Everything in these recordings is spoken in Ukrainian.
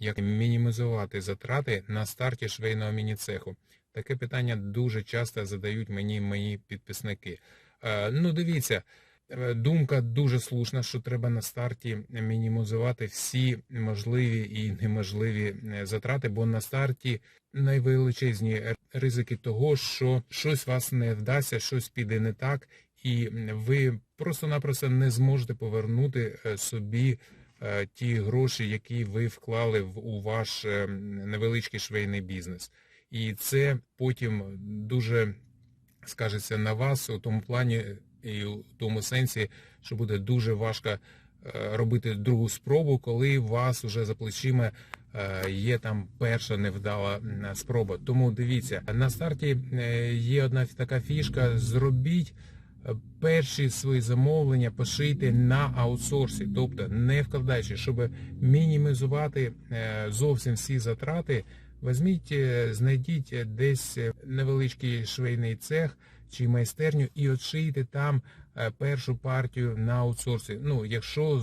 як мінімізувати затрати на старті швейного міні-цеху. Таке питання дуже часто задають мені мої підписники. Е, Ну, дивіться, е, думка дуже слушна, що треба на старті мінімізувати всі можливі і неможливі е, затрати, бо на старті найвеличезні ризики того, що щось вас не вдасться, щось піде не так, і ви просто-напросто не зможете повернути собі ті гроші, які ви вклали в у ваш е, невеличкий швейний бізнес. І це потім дуже скажеться на вас у тому плані і у тому сенсі, що буде дуже важко е, робити другу спробу, коли у вас уже за плечима е, є там перша невдала спроба. Тому дивіться, на старті е, є одна така фішка: зробіть. Перші свої замовлення пошийте на аутсорсі, тобто не вкладаючи, щоб мінімізувати е, зовсім всі затрати, Візьміть, е, знайдіть е, десь невеличкий швейний цех чи майстерню і отшийте там першу партію на аутсорсі. Ну, якщо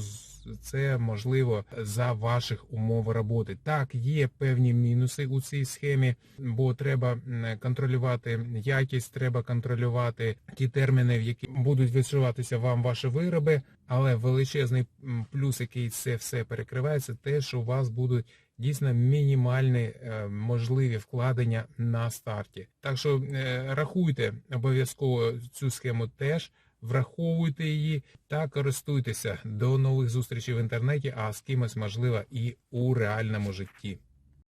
це можливо за ваших умов роботи. Так, є певні мінуси у цій схемі, бо треба контролювати якість, треба контролювати ті терміни, в які будуть відшиватися вам ваші вироби. Але величезний плюс, який це все перекриває, це те, що у вас будуть дійсно мінімальні е, можливі вкладення на старті. Так що е, рахуйте обов'язково цю схему теж. Враховуйте її та користуйтеся до нових зустрічей в інтернеті, а з кимось можливо і у реальному житті.